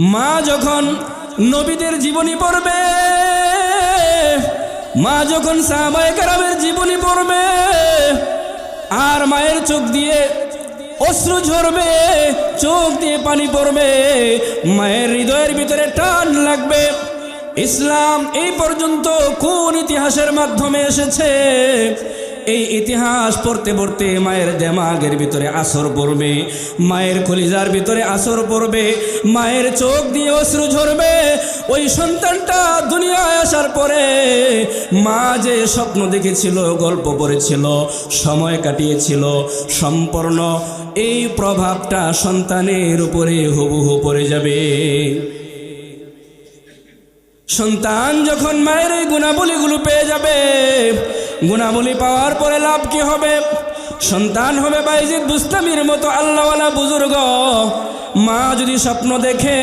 মা যখন নবীদের জীবনী পড়বে, মা যখন সাহাবায়ে কেরামের জীবনী পড়বে, আর মায়ের চোখ দিয়ে অশ্রু ঝরবে, চোখ দিয়ে পানি পড়বে, মায়ের হৃদয়ের ভিতরে টান লাগবে। ইসলাম এই পর্যন্ত কোন ইতিহাসের মাধ্যমে এসেছে? এই ইতিহাস পড়তে পড়তে মায়ের দেমাগের ভিতরে আসর পড়বে। মায়ের কলিজার ভিতরে আসর পড়বে। মায়ের চোখ দিয়ে অশ্রু ঝরবে। ওই সন্তানটা দুনিয়ায় আসার পরে মা যে স্বপ্ন দেখেছিল, গল্প পড়েছিল, সময় কাটিয়েছিল, সম্পূর্ণ এই প্রভাবটা সন্তানের উপরে হুবহু পড়ে যাবে। সন্তান যখন মায়ের এই গুণাবলীগুলো পেয়ে যাবে গুণাবলী পাওয়ার পরে লাভ কি হবে? সন্তান হবে বাইজিদ বুস্তামির মতো আল্লাহওয়ালা বুজুর্গ। মা যদি স্বপ্ন দেখে,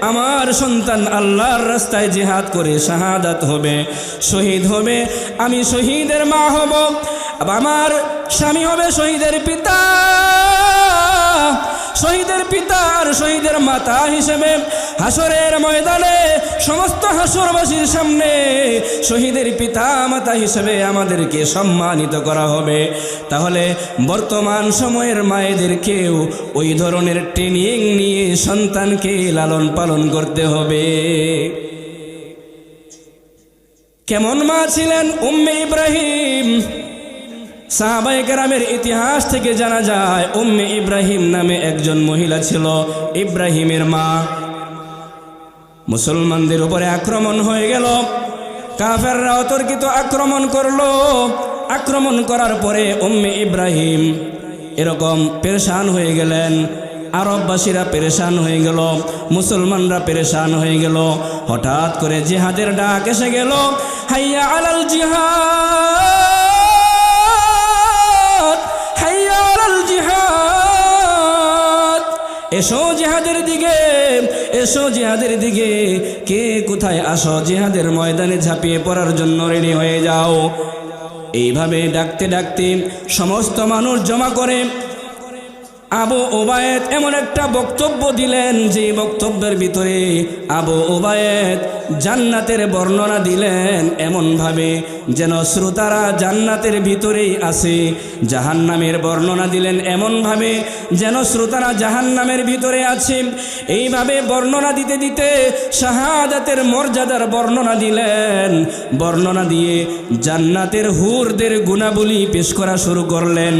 আমার সন্তান আল্লাহর রাস্তায় জিহাদ করে শাহাদাত হবে, শহীদ হবে, আমি শহীদের মা হব। আমার স্বামী হবে শহীদের পিতা। শহীদের পিতা আর শহীদের মাতা হিসেবে হাসরের ময়দানে সমস্ত হাসরবাসীর সামনে শহীদের পিতা মাতা হিসেবে আমাদেরকে সম্মানিত করা হবে। তাহলে বর্তমান সময়ের মায়েদেরকেও ওই ধরনের ট্রেনিং নিয়ে সন্তানকে লালন পালন করতে হবে। কেমন মা ছিলেন উম্মে ইব্রাহিম? সাহাবাই কেরামের ইতিহাস থেকে জানা যায়, উম্মে ইব্রাহিম নামে একজন মহিলা ছিল, ইব্রাহিমের মা। মুসলমানদের উপরে আক্রমণ হয়ে গেল। কাফেররা অতর্কিত আক্রমণ করল। আক্রমণ করার পরে উম্মে ইব্রাহিম এরকম পেরেশান হয়ে গেলেন। আরববাসীরা পেরেশান হয়ে গেল। মুসলমানরা পেরেশান হয়ে গেল। হঠাৎ করে জিহাদের ডাক এসে গেল। হাইয়া আলাল জিহাদ, হাইয়া আলাল জিহাদ। এসো জিহাদের দিকে। এসো জেহাদের দিকে। কে কোথায় আসো জেহাদের ময়দানে ঝাঁপিয়ে পড়ার জন্য রেডি হয়ে যাও। এইভাবে ডাকতে ডাকতে সমস্ত মানুষ জমা করে আবু ওবায়েদ এমন একটা বক্তব্য দিলেন, যে বক্তব্যের ভিতরে আবু ওবায়েদ জান্নাতের বর্ণনা দিলেন এমনভাবে, যেন শ্রোতারা জান্নাতের ভিতরেই আছে। জাহান্নামের বর্ণনা দিলেন এমনভাবে, যেন শ্রোতারা জাহান্নামের ভিতরে আছে। এইভাবে বর্ণনা দিতে দিতে শাহাদাতের মর্যাদার বর্ণনা দিলেন। বর্ণনা দিয়ে জান্নাতের হুরদের গুণাবলী পেশ করা শুরু করলেন।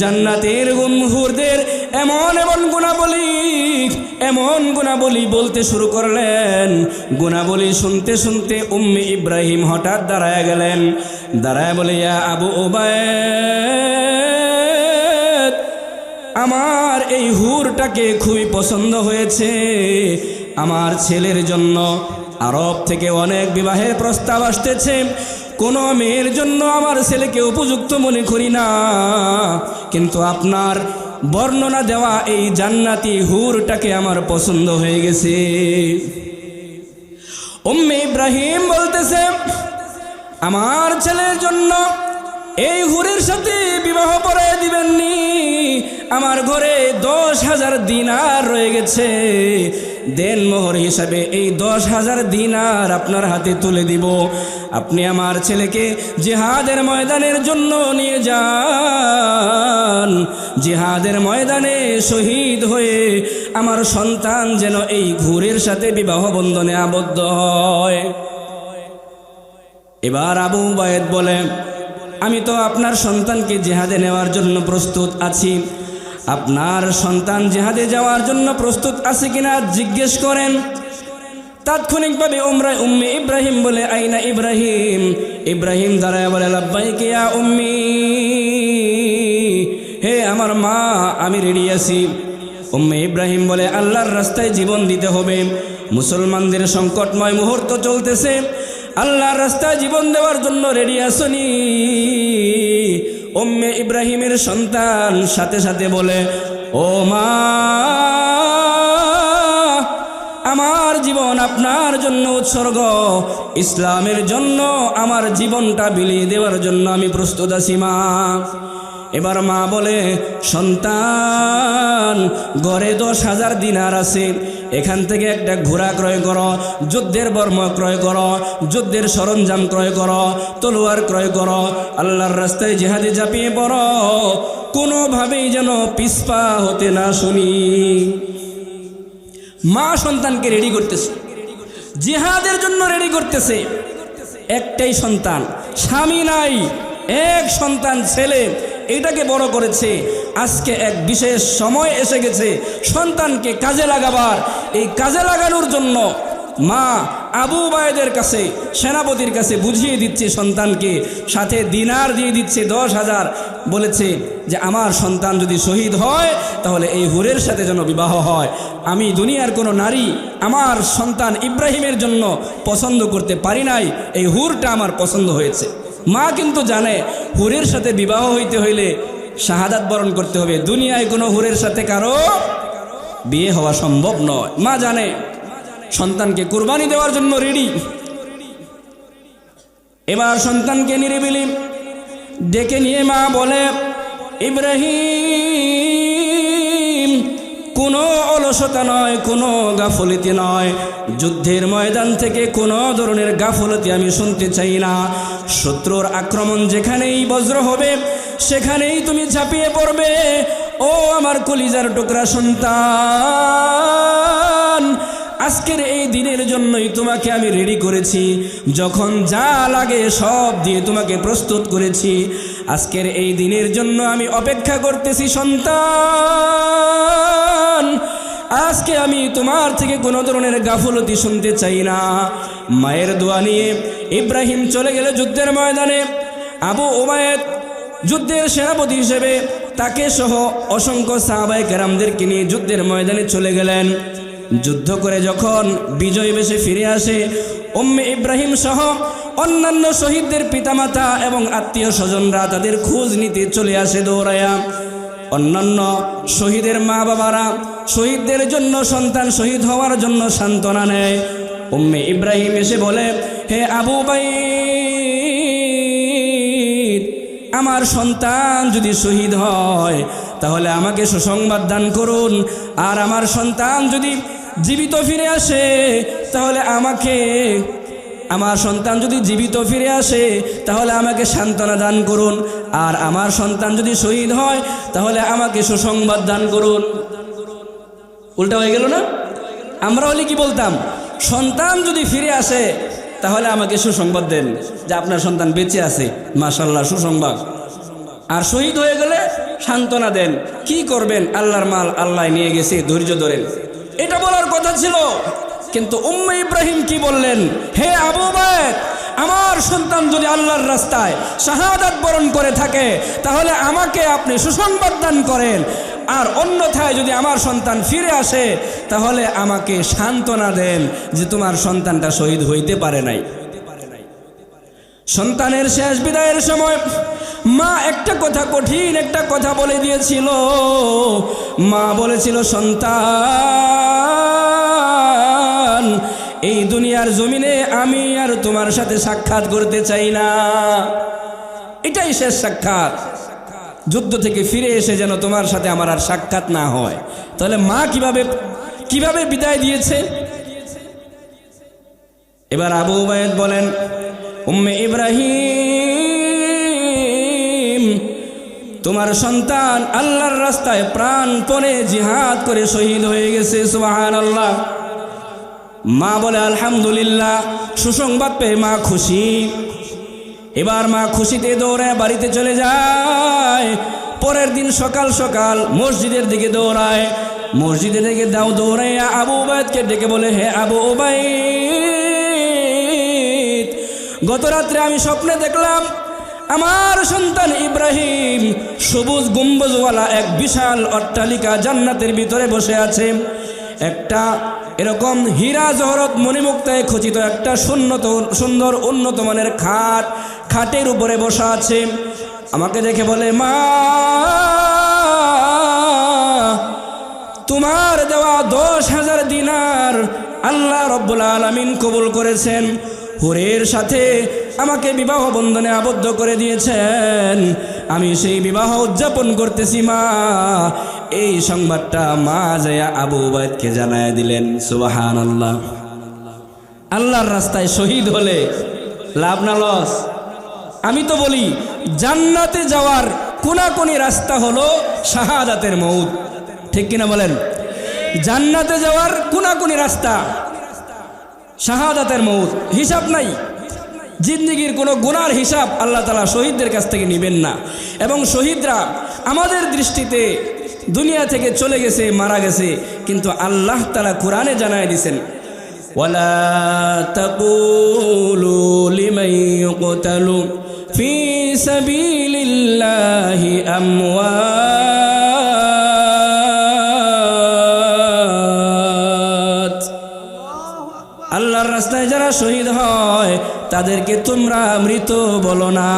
জান্নাতের গুণ হুরদের এমন এমন গুণাবলী এমন গুণাবলী বলতে শুরু করলেন। গুণাবলী শুনতে শুনতে উম্মি ইব্রাহিম হঠাৎ দাঁড়ায় গেলেন। দাঁড়ায় বলে, ইয়া আবু ওবায়দ আমার এই হুরটাকে খুবই পছন্দ হয়েছে। আমার ছেলের জন্য আরব থেকে অনেক বিবাহের প্রস্তাব আসতেছে। কোনো মেয়ের জন্য আমার ছেলেকে উপযুক্ত মনে করি না। কিন্তু আপনার বর্ণনা দেওয়া এই জান্নাতি হুরটাকে আমার পছন্দ হয়ে গেছে। উম্মে ইব্রাহিম বলতেছে, আমার ছেলের জন্য এই হুরের সাথে বিবাহ করে দিবেননি। আমার ঘরে দশ হাজার দিনার রয়ে গেছে। দেন মোহর হিসাবে এই দশ হাজার দিনার আপনার হাতে তুলে দিব। আপনি আমার ছেলেকে জেহাদের ময়দানের জন্য নিয়ে যান। জেহাদের ময়দানে শহীদ হয়ে আমার সন্তান যেন এই ঘুরের সাথে বিবাহ বন্ধনে আবদ্ধ হয়। এবার আবু বায়েদ বলে, আমি তো আপনার সন্তানকে জেহাদে নেওয়ার জন্য প্রস্তুত আছি। আপনার সন্তান জেহাদে যাওয়ার জন্য প্রস্তুত আছে কিনা জিজ্ঞেস করেন। তাৎক্ষণিকভাবে উমরা উম্মি ইব্রাহিম বলে, আইনা ইব্রাহিম? ইব্রাহিম দাঁড়ায় বলে লাব্বাই কিয়া উম্মি। হে আমার মা, আমি রেডি আছি। উম্মে ইব্রাহিম বলে, আল্লাহর রাস্তায় জীবন দিতে হবে। মুসলমানদের সংকটময় মুহূর্ত চলতেছে। আল্লাহর রাস্তায় জীবন দেওয়ার জন্য রেডি আসনি উম্মে ইব্রাহিমের সন্তান সাথে সাথে বলে, ও মা, আমার জীবন আপনার জন্য উৎসর্গ। ইসলামের জন্য আমার জীবনটা বিলিয়ে দেওয়ার জন্য আমি প্রস্তুত আছি, মা। এবার মা বলে, সন্তান ঘরে দশ হাজার দিনার আছে। এখান থেকে একটা ঘোড়া ক্রয় করো, যুদ্ধের বর্ম ক্রয় করো, যুদ্ধের সরঞ্জাম ক্রয় করো, তলোয়ার ক্রয় করো। আল্লাহর রাস্তায় জেহাদে ঝাঁপিয়ে পড়ো। কোনোভাবেই যেন পিসপা হতে না শুনি। মা সন্তানকে রেডি করতেছে। জিহাদের জন্য রেডি করতেছে। একটাই সন্তান, স্বামী নাই, এক সন্তান, ছেলে। এটাকে বড় করেছে। আজকে এক বিশেষ সময় এসে গেছে সন্তানকে কাজে লাগাবার। এই কাজে লাগানোর জন্য মা আবু বায়েদের কাছে, সেনাপতির কাছে বুঝিয়ে দিচ্ছে সন্তানকে। সাথে দিনার দিয়ে দিচ্ছে দশ হাজার। বলেছে যে, আমার সন্তান যদি শহীদ হয়, তাহলে এই হুরের সাথে যেন বিবাহ হয়। আমি দুনিয়ার কোনো নারী আমার সন্তান ইব্রাহিমের জন্য পছন্দ করতে পারি নাই। এই হুরটা আমার পছন্দ হয়েছে। মা কিন্তু জানে হুরের সাথে বিবাহ হইতে হইলে শাহাদাত বরণ করতে হবে। দুনিয়ায় কোনো হুরের সাথে কারও বিয়ে হওয়া সম্ভব নয়। মা জানে, সন্তানকে কুরবানি দেওয়ার জন্য রেডি এবার সন্তানকে নিরিবিলি ডেকে নিয়ে মা বলে, ইব্রাহিম কোনো অলসতা নয়, কোনো গাফলতি নয়। যুদ্ধের ময়দান থেকে কোনো ধরনের গাফলতি আমি শুনতে চাই না। শত্রুর আক্রমণ যেখানেই বজ্র হবে, সেখানেই তুমি ঝাঁপিয়ে পড়বে। ও আমার কলিজার টুকরা সন্তান, আজকের এই দিনের জন্যই তোমাকে আমি রেডি করেছি। যখন যা লাগে সব দিয়ে তোমাকে প্রস্তুত করেছি। আজকের এই দিনের জন্য আমি অপেক্ষা করতেছি, সন্তান। আজকে আমি তোমার থেকে কোনো ধরনের গাফলতি শুনতে চাই না। মায়ের দোয়া নিয়ে ইব্রাহিম চলে গেলে যুদ্ধের ময়দানে। আবু ওবায়দ যুদ্ধের সেনাপতি হিসেবে তাকে সহ অসংখ্য সাহাবাই কেরামদেরকে নিয়ে যুদ্ধের ময়দানে চলে গেলেন। যুদ্ধ করে যখন বিজয় বেশে ফিরে আসে, উম্মে ইব্রাহিম সহ অন্যান্য শহীদদের পিতামাতা এবং আত্মীয় স্বজনরা তাদের খোঁজ নিতে চলে আসে দৌড়ায়া অন্যান্য শহীদের মা বাবারা শহীদদের জন্য সন্তান শহীদ হওয়ার জন্য সান্ত্বনা নেয়। উম্মে ইব্রাহিম এসে বলে, হে আবু বাই আমার সন্তান যদি শহীদ হয়, তাহলে আমাকে সুসংবাদ দান করুন। আর আমার সন্তান যদি জীবিত ফিরে আসে, তাহলে আমাকে আমার সন্তান যদি জীবিত ফিরে আসে, তাহলে আমাকে সান্ত্বনা দান করুন। আর আমার সন্তান যদি শহীদ হয়, তাহলে আমাকে সুসংবাদ দান করুন। উল্টা হয়ে গেল না? আমরা হলে কি বলতাম, সন্তান যদি ফিরে আসে, তাহলে আমাকে সুসংবাদ দেন। যে আপনার সন্তান বেঁচে আছে মাশাল্লাহ সুসংবাদ। আর শহীদ হয়ে গেলে সান্ত্বনা দেন। কি করবেন? আল্লাহর মাল আল্লাহ নিয়ে গেছে, ধৈর্য ধরেন। এটা বলার কথা ছিল। কিন্তু উম্মে ইব্রাহিম কি বললেন? হে আবু বায়দ আমার সন্তান যদি আল্লাহর রাস্তায় শাহাদাত বরণ করে থাকে, তাহলে আমাকে আপনি সুসংবাদ দান করেন। আর অন্যথায় যদি আমার সন্তান ফিরে আসে, তাহলে আমাকে সান্ত্বনা দেন যে তোমার সন্তানটা শহীদ হইতে পারে নাই। সন্তানের শেষ বিদায়ের সময় মা একটা কথা কঠিন একটা কথা বলে দিয়েছিল। মা বলেছিল, সন্তান এই দুনিয়ার জমিনে আমি আর তোমার সাথে সাক্ষাৎ করতে চাই না। এটাই শেষ সাক্ষাৎ। যুদ্ধ থেকে ফিরে এসে যেন তোমার সাথে আমার আর সাক্ষাৎ না হয়। তাহলে মা কীভাবে কীভাবে বিদায় দিয়েছে? এবার আবু উবায়দ বলেন, উম্মে ইব্রাহিম, তোমার সন্তান আল্লাহর রাস্তায় প্রাণপণে জিহাদ করে শহীদ হয়ে গেছে সুবাহান আল্লাহ মা বলে, আলহামদুলিল্লাহ, সুসংবাদ পেয়ে মা খুশি। এবার মা খুশিতে দৌড়ে বাড়িতে চলে যায়। পরের দিন সকাল সকাল মসজিদের দিকে দৌড়ায়। মসজিদের দিকে দাও দৌড়াইয়া আবু উবায়দকে ডেকে বলে, হে আবু উবাইদ, গত রাত্রে আমি স্বপ্নে দেখলাম আমার সন্তান ইব্রাহিম সবুজ গুম্বজওয়ালা এক বিশাল অট্টালিকা জান্নাতের ভিতরে বসে আছে। একটা এরকম হীরা জহরত মণিমুক্তায় খচিত একটা সুন্নত, সুন্দর উন্নত মানের খাট, খাটের উপরে বসা আছে। আমাকে দেখে বলে, মা, তোমার দেওয়া দশ হাজার দিনার আল্লাহ রব্বুল আলমিন কবুল করেছেন। হুরের সাথে আমাকে বিবাহ বন্ধনে আবদ্ধ করে দিয়েছেন। আমি সেই বিবাহ উদযাপন করতেছি, মা। এই সংবাদটা মা জয়া আবু উবায়দকে জানায় দিলেন সুবাহান আল্লাহ আল্লাহর রাস্তায় শহীদ হলে লাভ না লস? আমি তো বলি, জান্নাতে যাওয়ার কোনাকুনি রাস্তা হলো শাহাদাতের মৌত ঠিক কিনা বলেন? জান্নাতে যাওয়ার কোনাকুনি রাস্তা শাহাদাতের মৌত হিসাব নাই। জিন্দিগির কোনো গুনার হিসাব আল্লাহ তালা শহীদদের কাছ থেকে নেবেন না এবং শহীদরা আমাদের দৃষ্টিতে দুনিয়া থেকে চলে গেছে মারা গেছে কিন্তু আল্লাহ তালা কোরআনে জানায় দিছেন ولا تقولوا لمن يقتل في سبيل الله أموات আল্লাহর রাস্তায় যারা শহীদ হয় তাদেরকে তোমরা মৃত বলো না।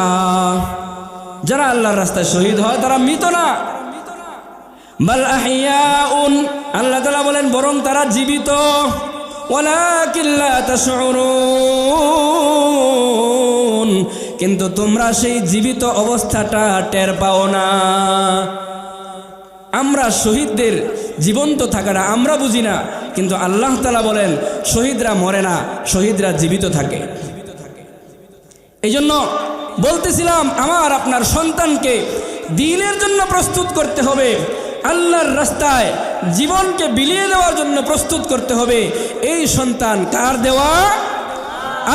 যারা আল্লাহর রাস্তায় শহীদ হয়, তারা মৃত না। আল্লাহ তালা বলেন, বরং তারা জীবিত। কিন্তু তোমরা সেই জীবিত অবস্থাটা টের পাও না। আমরা শহীদদের জীবন্ত থাকাটা আমরা বুঝি না, কিন্তু আল্লাহ তালা বলেন, শহীদরা মরে না, শহীদরা জীবিত থাকে। এই জন্য বলতেছিলাম, আমার আপনার সন্তানকে দিনের জন্য প্রস্তুত করতে হবে। আল্লাহর রাস্তায় জীবনকে বিলিয়ে দেওয়ার জন্য প্রস্তুত করতে হবে। এই সন্তান কার দেওয়া?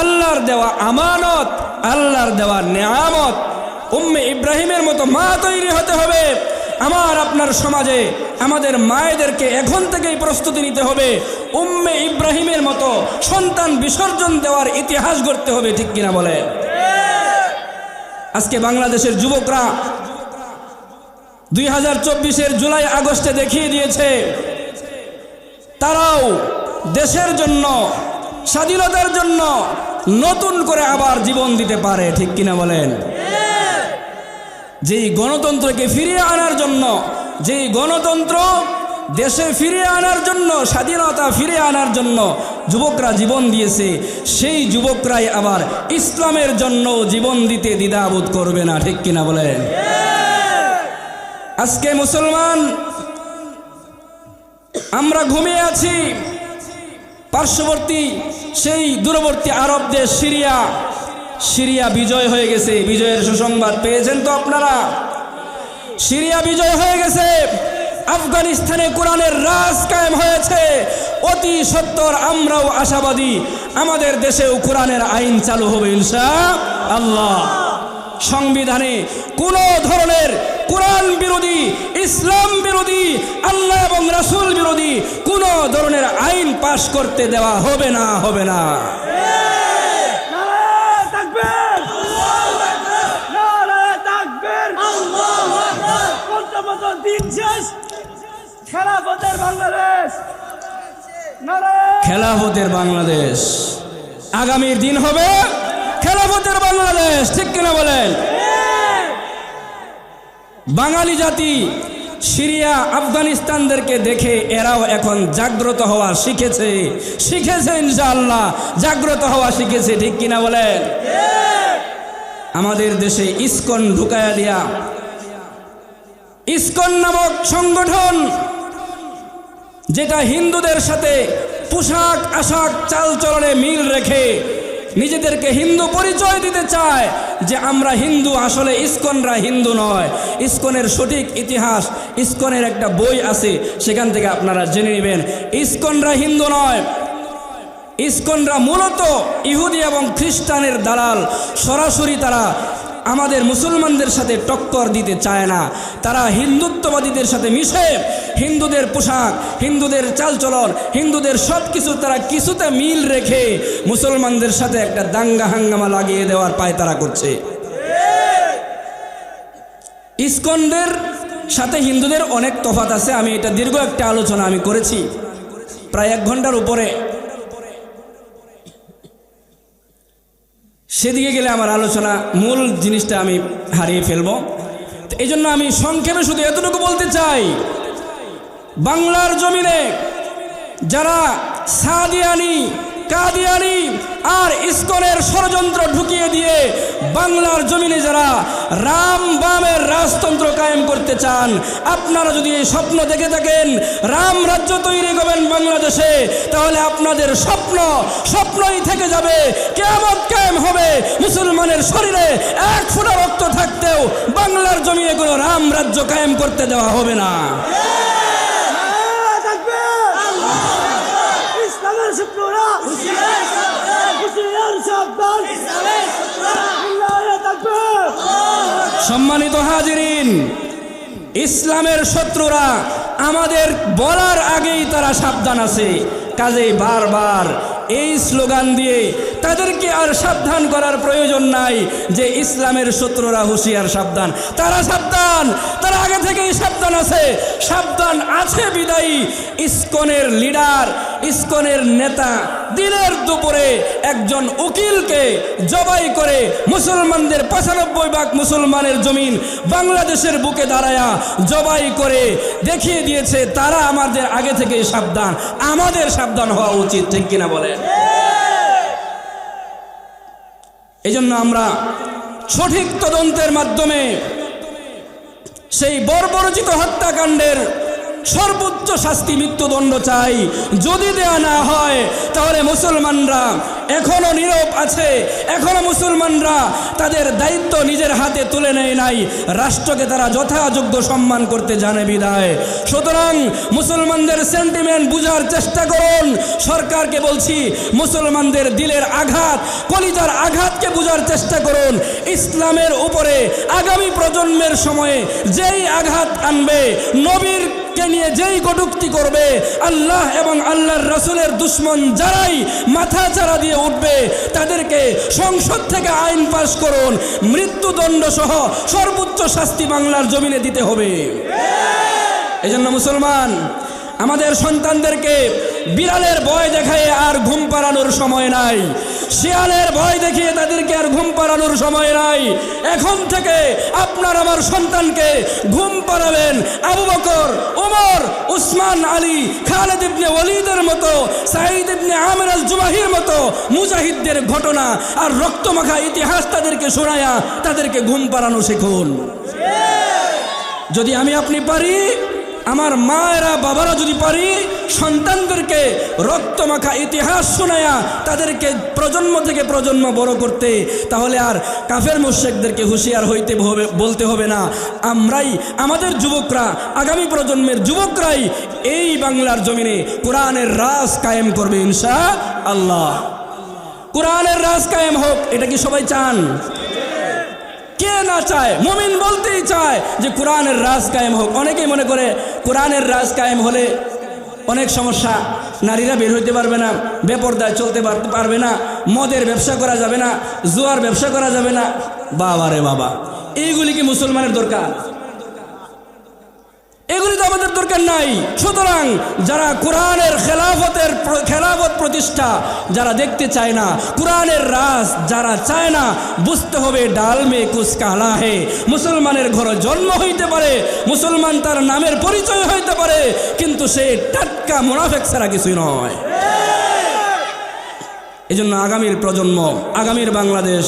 আল্লাহর দেওয়া আমানত, আল্লাহর দেওয়া নেয়ামত। উম্মে ইব্রাহিমের মতো মা তৈরি হতে হবে। আমার আপনার সমাজে আমাদের মায়েদেরকে এখন থেকেই প্রস্তুতি নিতে হবে। উম্মে ইব্রাহিমের মতো সন্তান বিসর্জন দেওয়ার ইতিহাস গড়তে হবে, ঠিক কিনা বলে? আজকে বাংলাদেশের যুবকরা দুই হাজার চব্বিশের জুলাই আগস্টে দেখিয়ে দিয়েছে, তারাও দেশের জন্য, স্বাধীনতার জন্য নতুন করে আবার জীবন দিতে পারে, ঠিক কিনা বলেন? যেই গণতন্ত্রকে ফিরিয়ে আনার জন্য, যেই গণতন্ত্র দেশে ফিরিয়ে আনার জন্য, স্বাধীনতা ফিরে আনার জন্য যুবকরা জীবন দিয়েছে, সেই যুবকরাই আবার ইসলামের জন্য জীবন দিতে দ্বিধাবোধ করবে না, ঠিক কিনা বলেন? আজকে মুসলমান, আমরা ঘুমিয়ে আছি, পার্শ্ববর্তী সেই দূরবর্তী আরব দেশ, সিরিয়া সিরিয়া বিজয় হয়ে গেছে, বিজয়ের সুসংবাদ পেয়েছেন তো আপনারা? সিরিয়া বিজয় হয়ে গেছে, আফগানিস্তানে কোরআনের রাজ কায়েম হয়েছে, অতি সত্তর আমরাও আশাবাদী, আমাদের দেশেও কোরআনের আইন চালু হবে ইনশা আল্লাহ সংবিধানে কোন ধরনের কোরআন বিরোধী, ইসলাম বিরোধী, আল্লাহ এবং রাসূল বিরোধী কোন ধরনের আইন পাশ করতে দেওয়া হবে না হবে না। খেলাফতের বাংলাদেশ। খেলাফতের বাংলাদেশ। আগামীর দিন হবে খেলাফতের বাংলাদেশ, ঠিক কিনা বলেন? বাঙালি জাতি সিরিয়া, আফগানিস্তানদেরকে দেখে এরাও এখন জাগ্রত হওয়া শিখেছে। শিখেছে ইনশাআল্লাহ, জাগ্রত হওয়া শিখেছে, ঠিক কিনা বলেন? আমাদের দেশে ইস্কন ঢুকায়া দিয়া ইসকন নামক সংগঠন, যেটা হিন্দুদের সাথে পোশাক, আশাক, চালচলনে মিল রেখে নিজেদেরকে হিন্দু পরিচয় দিতে চায় যে আমরা হিন্দু, আসলে ইস্কনরা হিন্দু নয়। ইস্কনের সঠিক ইতিহাস, ইস্কনের একটা বই আছে, সেখান থেকে আপনারা জেনে নেবেন। ইস্কনরা হিন্দু নয়। ইস্কনরা মূলত ইহুদি এবং খ্রিস্টানের দালাল। সরাসরি তারা আমাদের মুসলমানদের সাথে টক্কর দিতে চায় না। তারা হিন্দুত্ববাদীদের সাথে মিশে হিন্দুদের পোশাক, হিন্দুদের চালচলন, হিন্দুদের সব কিছু তারা কিছুতে মিল রেখে মুসলমানদের সাথে একটা দাঙ্গা হাঙ্গামা লাগিয়ে দেওয়ার পায় তারা করছে। ইসকনদের সাথে হিন্দুদের অনেক তফাত আছে, আমি এটা দীর্ঘ একটা আলোচনা আমি করেছি। প্রায় এক ঘণ্টার উপরে সেদিকে গেলে আমার আলোচনা মূল জিনিসটা আমি হারিয়ে ফেলব। এই জন্য আমি সংক্ষেপে শুধু এতটুকু বলতে চাই, বাংলার জমিনে যারা সাদিয়ানি কাদিয়ানি আর ইস্কনের ষড়যন্ত্র ঢুকিয়ে দিয়ে বাংলার জমিনে যারা রাম বামের রাজতন্ত্র কায়েম করতে চান, আপনারা যদি এই স্বপ্ন দেখে থাকেন, রাম রাজ্য তৈরি করবেন বাংলাদেশে, তাহলে আপনাদের স্বপ্ন, স্বপ্নই থেকে যাবে। কেমন কায়েম হবে, মুসলমানের শরীরে এক ফোঁটা রক্ত থাকতেও বাংলার জমিনে কোনো রাম রাজ্য কায়েম করতে দেওয়া হবে না নারায় তাকবীর ইসলামের শত্রুরা হুঁশিয়ার সাবধান নারায় তাকবীর সম্মানিত হাজিরিন, ইসলামের শত্রুরা আমাদের বলার আগেই তারা সাবধান আছে। কাজেই বারবার এই স্লোগান দিয়ে তাদেরকে আর সাবধান করার প্রয়োজন নাই যে ইসলামের শত্রুরা হুঁশিয়ার সাবধান। তারা সাবধান, তারা আগে থেকেই সাবধান আছে। সাবধান আছে বিদায়ী ইস্কনের লিডার, ইস্কনের নেতা দিনের দুপুরে একজন উকিলকে জবাই করে মুসলমানদের পঁচানব্বই ভাগ মুসলমানের জমিন বাংলাদেশের বুকে দাঁড়ায়া জবাই করে দেখিয়ে দিয়েছে, তারা আমাদের আগে থেকেই সাবধান। আমাদের সাবধান হওয়া উচিত, ঠিক কিনা বলেন? এই জন্য আমরা সঠিক তদন্তের মাধ্যমে সেই বর্বরচিত হত্যাকাণ্ডের সর্বোচ্চ শাস্তি মৃত্যুদণ্ড চাই। যদি দেয়া না হয়, তাহলে মুসলমানরা এখনও নীরব আছে। এখনও মুসলমানরা তাদের দায়িত্ব নিজের হাতে তুলে নেয় নাই। রাষ্ট্রকে তারা যথাযোগ্য সম্মান করতে জানে বিদায়। সুতরাং মুসলমানদের সেন্টিমেন্ট বুঝার চেষ্টা করুন। সরকারকে বলছি, মুসলমানদের দিলের আঘাত, কলিজার আঘাতকে বুঝার চেষ্টা করুন। ইসলামের উপরে আগামী প্রজন্মের সময়ে যেই আঘাত আনবে, নবীর কে নিয়ে যেই কটুক্তি করবে, আল্লাহ এবং আল্লাহর রসুলের দুশ্মন যারাই মাথা চারা দিয়ে উঠবে, তাদেরকে সংসদ থেকে আইন পাশ করুন, মৃত্যুদণ্ড সহ সর্বোচ্চ শাস্তি বাংলার জমিনে দিতে হবে। এই মুসলমান আমাদের সন্তানদেরকে বিড়ালের ভয় দেখায় আর ঘুম পাড়ানোর সময় নাই। শিয়ালের ভয় দেখিয়ে তাদেরকে আর ঘুম পাড়ানোর সময় নাই। এখন থেকে আপনার আমার সন্তানকে ঘুম পাড়াবেন আবু বকর ওমর উসমান আলী খালেদ ইবনে ওলিদের মতো সাঈদ ইবনে আমির আল জুবাহির মতো মুজাহিদদের ঘটনা আর রক্তমাখা ইতিহাস তাদেরকে শোনায়া তাদেরকে ঘুম পাড়ানো শিখুন। যদি আমি আপনি পারি আমার মায়েরা, বাবারা যদি পারি, সন্তানদেরকে রক্তমাখা ইতিহাস শোনায়া তাদেরকে প্রজন্ম থেকে প্রজন্ম বড় করতে, তাহলে আর কাফের মুশেকদেরকে হুঁশিয়ার হইতে হবে, বলতে হবে না। আমরাই, আমাদের যুবকরা, আগামী প্রজন্মের যুবকরাই এই বাংলার জমিনে কোরআনের রাজ কায়েম করবে ইনশা আল্লাহ। কোরআনের রাজ কায়েম হোক, এটা কি সবাই চান? কে না চায়? মুমিন বলতেই চায় যে কোরআনের রাজ কায়েম হোক। অনেকেই মনে করে কোরআনের রাজ কায়েম হলে অনেক সমস্যা। নারীরা বের হইতে পারবে না, বেপরদায় চলতে পার- পারবে না, মদের ব্যবসা করা যাবে না, জুয়ার ব্যবসা করা যাবে না। বাবা রে বাবা, এইগুলি কি মুসলমানের দরকার? এগুলি তো আমাদের দরকার নাই। সুতরাং যারা কোরআনের খেলাফতের খেলাফত প্রতিষ্ঠা যারা দেখতে চায় না, কোরআনের রাস যারা চায় না, বুঝতে হবে ডাল মে কুস কালা হে। মুসলমানের ঘর জন্ম হইতে পারে, মুসলমান তার নামের পরিচয় হইতে পারে, কিন্তু সে টাটকা মোনাফেক ছাড়া কিছুই নয়। এই জন্য আগামীর প্রজন্ম, আগামীর বাংলাদেশ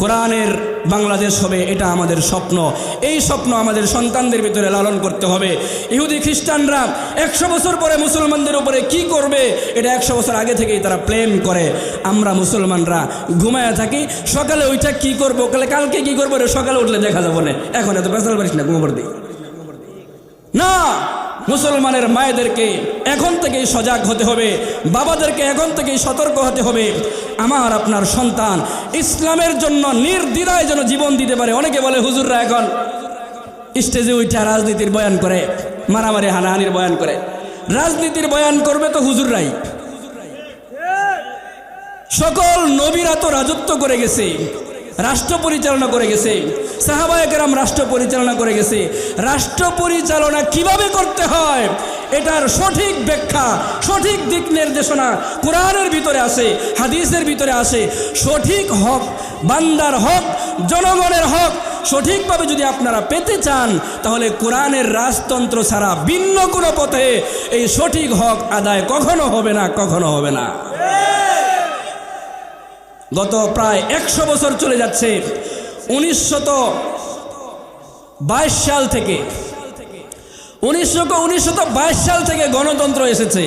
কোরআনের বাংলাদেশ হবে, এটা আমাদের স্বপ্ন। এই স্বপ্ন আমাদের সন্তানদের ভিতরে লালন করতে হবে। ইহুদি খ্রিস্টানরা একশো বছর পরে মুসলমানদের উপরে কি করবে, এটা একশো বছর আগে থেকেই তারা প্ল্যান করে। আমরা মুসলমানরা ঘুমায় থাকি, সকালে ওইটা কি করব, কালে কালকে কি করব সকালে উঠলে দেখা যাব না। এখন এত পেশাল পারিস না, ঘুমাবার দিই না! মুসলমানের মায়েদেরকে এখন থেকেই সজাগ হতে হবে, বাবাদেরকে এখন থেকেই সতর্ক হতে হবে। আমার, আপনার সন্তান ইসলামের জন্য নির্দ্বিধায় যেন জীবন দিতে পারে। অনেকে বলে, হুজুররা এখন স্টেজে উঠা রাজনীতির বয়ান করে, মারামারি, হানাহানির বয়ান করে। রাজনীতির বয়ান করবে তো হুজুররাই। সকল নবীরা তো রাজত্ব করে গেছে। রাষ্ট্র পরিচালনা করে গেছে। সাহাবায়কেরাম রাষ্ট্র পরিচালনা করে গেছে। রাষ্ট্র পরিচালনা কীভাবে করতে হয়, এটার সঠিক ব্যাখ্যা, সঠিক দিক নির্দেশনা কোরআনের ভিতরে আছে, হাদিসের ভিতরে আছে। সঠিক হক, বান্দার হক, জনগণের হক, সঠিকভাবে যদি আপনারা পেতে চান, তাহলে কোরআনের রাজতন্ত্র ছাড়া ভিন্ন কোনো পথে এই সঠিক হক আদায় কখনো হবে না, কখনো হবে না। গত প্রায় একশো বছর চলে যাচ্ছে। উনিশশত বাইশ সাল থেকে উনিশশো উনিশশত বাইশ সাল থেকে গণতন্ত্র এসেছে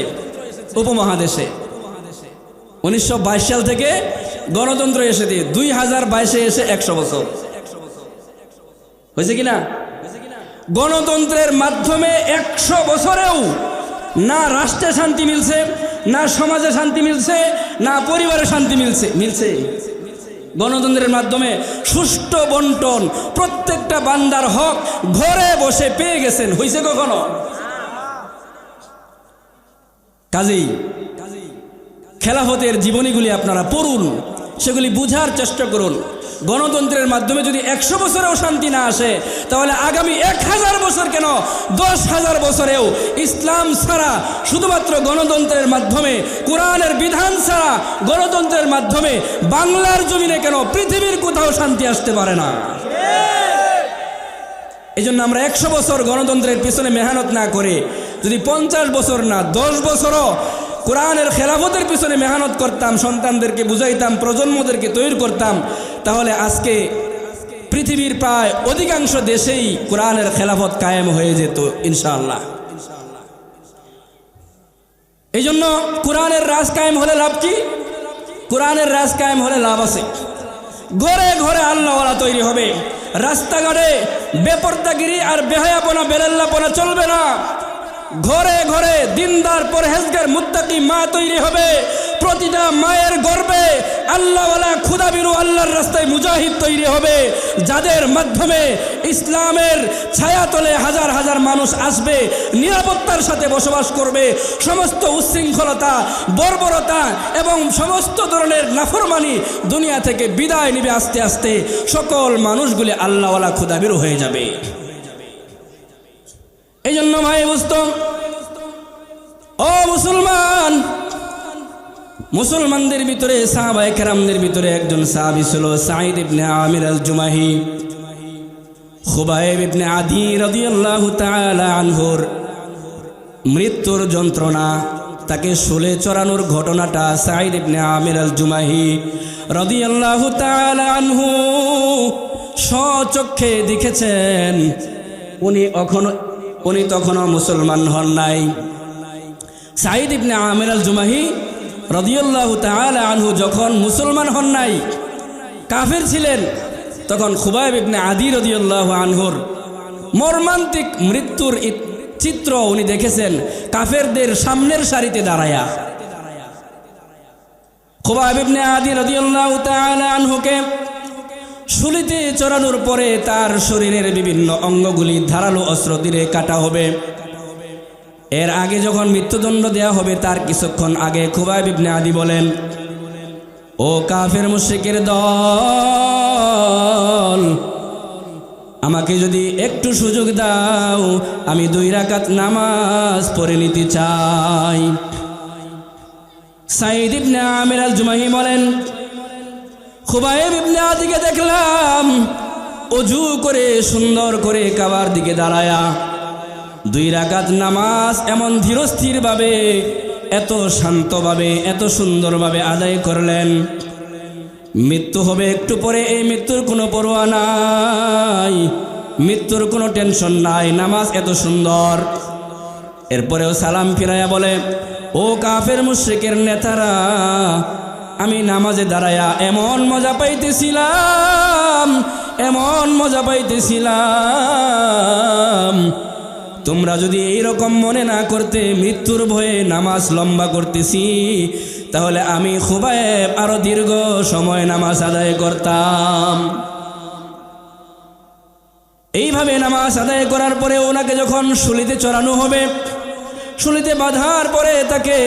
উপমহাদেশে। উনিশশো বাইশ সাল থেকে গণতন্ত্র এসেছে, দুই হাজার বাইশে এসে একশো বছর। হয়েছে কিনা? গণতন্ত্রের মাধ্যমে একশো বছরেও না রাষ্ট্রে শান্তি মিলছে না সমাজে শান্তি মিলছে, না পরিবারে শান্তি মিলছে। মিলছে। গণতন্ত্রের মাধ্যমে সুষ্ঠু বন্টন, প্রত্যেকটা বান্দার হক ঘরে বসে পেয়ে গেছেন। হয়েছে কখনো? কাজেই খেলাফতের জীবনীগুলি আপনারা পড়ুন, সেগুলি বুঝার চেষ্টা করুন। গণতন্ত্রের মাধ্যমে যদি একশো বছরেও শান্তি না আসে, তাহলে আগামী এক হাজার বছর কেন দশ হাজার বছরেও ইসলাম ছাড়া শুধুমাত্র গণতন্ত্রের মাধ্যমে, কোরআনের বিধান ছাড়া গণতন্ত্রের মাধ্যমে বাংলার জমিনে কেন পৃথিবীর কোথাও শান্তি আসতে পারে না? এই জন্য আমরা একশো বছর গণতন্ত্রের পিছনে মেহনত না করে যদি পঞ্চাশ বছর না, দশ বছরও কোরআনের খেলাফতের পিছনে মেহনত করতাম, সন্তানদেরকে বুঝাইতাম, প্রজন্মদেরকে তৈরি করতাম, তাহলে আজকে পৃথিবীর প্রায় অধিকাংশ দেশেই কোরআনের খেলাফত কায়েম হয়ে যেত, ইনশাআল্লাহ। এই জন্য কোরআনের রাজ কায়েম হলে লাভ কি? কোরআনের রাজ কায়েম হলে লাভ আছে। ঘরে ঘরে আল্লাহওয়ালা তৈরি হবে। রাস্তাঘাটে বেপর্দাগিরি আর বেহায়াপনা, বেলাল্লাপনা চলবে না। ঘরে ঘরে দিনদার পরহেজগার মুত্তাকি মা তৈরি হবে। প্রতিটা মায়ের গর্বে আল্লাহওয়ালা খুদাবিরু আল্লাহর রাস্তায় মুজাহিদ তৈরি হবে। যাদের মাধ্যমে ইসলামের ছায়াতলে হাজার হাজার মানুষ আসবে, নিরাপত্তার সাথে বসবাস করবে, সমস্ত উচ্ছৃঙ্খলতা, বর্বরতা এবং সমস্ত ধরনের নাফরমানি দুনিয়া থেকে বিদায় নিবে আস্তে আস্তে সকল মানুষগুলি আল্লাহওয়ালা খুদাবিরু হয়ে যাবে। এই জন্য ভাই বুঝতো, ও মুসলমান, মুসলমানদের ভিতরে কেরামদের ভিতরে একজন সাহাবি ছিল সাইদ ইবনে আমির আল জুমাহি খুবাইব ইবনে আদি রাদিয়াল্লাহু তাআলা আনহুর মৃত্যুর যন্ত্রণা, তাকে শুলে চড়ানোর ঘটনাটা সাইদ ইবনে আমির আল জুমাহি রাদিয়াল্লাহু তাআলা আনহু স্বচক্ষে দেখেছেন। উনি এখনও উনি তখনও মুসলমান হন নাই। সাইদ ইবনে আমির আল জুমাহি রদিউল্লাহ আনহু যখন মুসলমান হন নাই, কাফের ছিলেন, তখন খুবাইব ইবনে আদি রদিউল্লাহ আনহুর মর্মান্তিক মৃত্যুর চিত্র উনি দেখেছেন, কাফেরদের সামনের সারিতে দাঁড়ায়া। খুবাইব ইবনে আদি রদিউল্লাহ তাআলা আনহুকে শুলিতে চড়ানোর পরে তার শরীরের বিভিন্ন অঙ্গগুলি ধারালো অস্ত্র দিয়ে কাটা হবে। এর আগে যখন মৃত্যুদণ্ড দেয়া হবে, তার কিছুক্ষণ আগে খুবাই বিবনে আদি বলেন, ও কাফের মুশরিকের দল, আমাকে যদি একটু সুযোগ দাও, আমি দুই রাকাত নামাজ পড়ে নিতে চাই। সাইদ ইবনে আমির আল জুমাহি বলেন খুবাইব ইবনে আদিকে দেখলাম, অজু করে সুন্দর করে কাবার দিকে দাঁড়ায়া। দুই রাকাত নামাজ এমন ধীরস্থিরভাবে, এত শান্তভাবে, এত সুন্দরভাবে আদায় করলেন। মৃত্যু হবে একটু পরে, এই মৃত্যুর কোনো পরোয়া নাই, মৃত্যুর কোনো টেনশন নাই, নামাজ এত সুন্দর। এরপরেও সালাম ফিরাইয়া বলে, ও কাফের মুশ্রিকের নেতারা আমি নামাজে দাঁড়ায়া এমন মজা পাইতেছিলাম, এমন মজা পাইতেছিলাম। তোমরা যদি এইরকম মনে না করতে মৃত্যুর ভয়ে নামাজ লম্বা করতেছি, তাহলে আমি খুবাই আরও দীর্ঘ সময় নামাজ আদায় করতাম। এইভাবে নামাজ আদায় করার পরে ওনাকে যখন শুলিতে চড়ানো হবে, শুলিতে বাঁধার পরে তাকে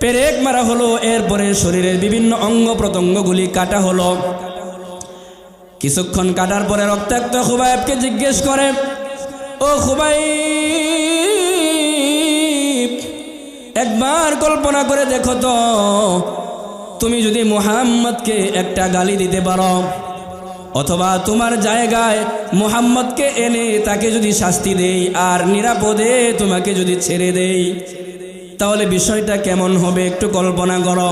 পেরেক মারা হলো, এরপরে শরীরের বিভিন্ন অঙ্গ প্রত্যঙ্গগুলি কাটা হলো। কিছুক্ষণ কাটার পরে রক্তাক্ত খুবাইবকে জিজ্ঞেস করে, ও খুবাই একবার কল্পনা করে দেখো তো, তুমি যদি মুহাম্মদকে একটা গালি দিতে পারো, অথবা তোমার জায়গায় মুহাম্মদকে এনে তাকে যদি শাস্তি দেই আর নিরাপদে তোমাকে যদি ছেড়ে দেই। তাহলে বিষয়টা কেমন হবে? একটু কল্পনা করো।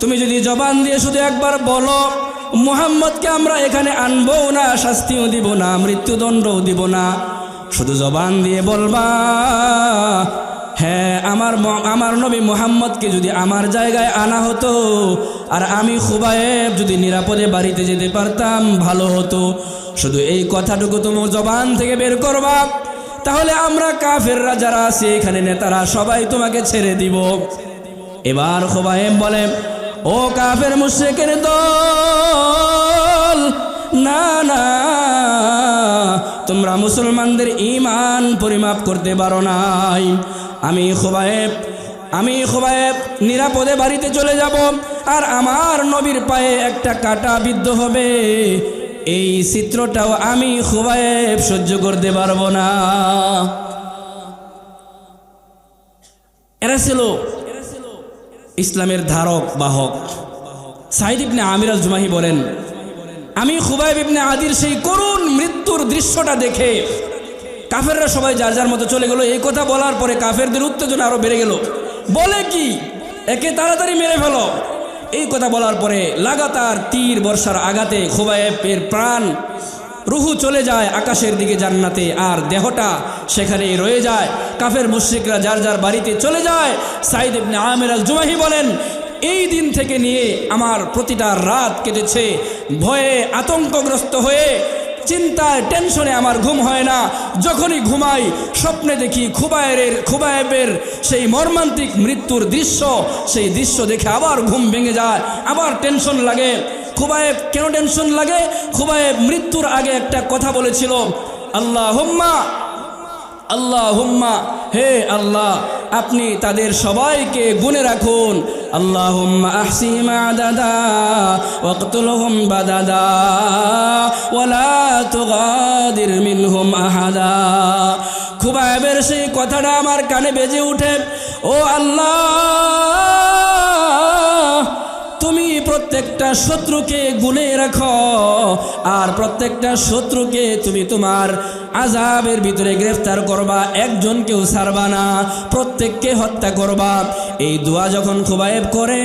তুমি যদি জবান দিয়ে শুধু একবার বলো, মুহাম্মদকে আমরা এখানে আনব না, শাস্তিও দিব না, মৃত্যুদণ্ডও দিব না। শুধু জবান দিয়ে বলবা হ্যাঁ আমার আমার নবী মুহাম্মদকে যদি আমার জায়গায় আনা হতো, আর আমি খুবায়েব যদি নিরাপদে বাড়িতে যেতে পারতাম, ভালো হতো। শুধু এই কথাটুকু তুমি জবান থেকে বের করবা। তাহলে আমরা কাফেররা যারা আছে, এখানে নেতারা সবাই তোমাকে ছেড়ে দিব। এবার খোবায়েব বলে, ও কাফের মুশ্রিকের দল, না না, তোমরা মুসলমানদের ইমান পরিমাপ করতে পারো নাই। আমি খোবায়েব আমি খোবায়েব, নিরাপদে বাড়িতে চলে যাব, আর আমার নবীর পায়ে একটা কাটা বিদ্ধ হবে। এই চিত্রটাও আমি খোবায়েব সহ্য করতে পারব না। এরা ছিল ইসলামের ধারক, বাহক। সাইদ ইবনে আমির জুমাহি বলেন, আমি খুবাইব ইবনে আদির সেই করুণ মৃত্যুর দৃশ্যটা দেখে কাফেররা সবাই যার যার মতো চলে গেল। এই কথা বলার পরে কাফেরদের উত্তেজনা আরও বেড়ে গেল। বলে কি? একে তাড়াতাড়ি মেরে ফেলো। এই কথা বলার পরে লাগাতার তীর বর্ষার আঘাতে খোবায়েবের প্রাণ, রুহু চলে যায় আকাশের দিকে জান্নাতে আর দেহটা সেখানেই রয়ে যায়। কাফের মুশ্রিকরা যার যার বাড়িতে চলে যায়। সাইদ ইবনে আমের আল জুমাহি বলেন, এই দিন থেকে নিয়ে আমার প্রতিটা রাত কেটেছে। ভয়ে আতঙ্কগ্রস্ত হয়ে চিন্তায় টেনশনে আমার ঘুম হয় না। যখনই ঘুমাই, স্বপ্নে দেখি খুবায়ের খুবায়েবের সেই মর্মান্তিক মৃত্যুর দৃশ্য। সেই দৃশ্য দেখে আবার ঘুম ভেঙে যায়, আবার টেনশন লাগে। খুবায়েব কেন টেনশন লাগে? খুবায়েব মৃত্যুর আগে একটা কথা বলেছিল আল্লাহ হুম্মা আল্লাহ হুম্মা হে আল্লাহ, আপনি তাদের সবাইকে গুনে রাখুন। আল্লাহ আহসিম বা দাদা ওলা তোগাদির মিন হুম আহাদা। খুব আবের সেই কথাটা আমার কানে বেজে উঠে, ও আল্লাহ! প্রত্যেকটা শত্রুকে গুনে রাখো। আর প্রত্যেকটা শত্রুকে তুমি তোমার আজাবের ভিতরে গ্রেফতার করবা, একজনকেও ছাড়বা না, প্রত্যেককে হত্যা করবা। এই দোয়া যখন খুবায়েব করে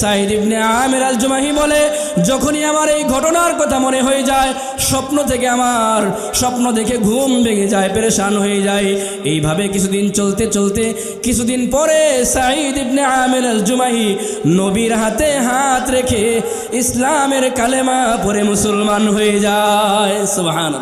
সাইদ ইবনে আমির আল জুমাহি বলে, যখনই আমার এই ঘটনার কথা মনে হয়ে যায়, স্বপ্ন থেকে আমার স্বপ্ন দেখে ঘুম ভেঙে যায়, পেরেশান হয়ে যায়। এইভাবে কিছুদিন চলতে চলতে কিছুদিন পরে সাইদ ইবনে আমির আল জুমাহি নবীর হাতে হাত রেখে ইসলামের কালেমা পরে মুসলমান হয়ে যায় সুবহান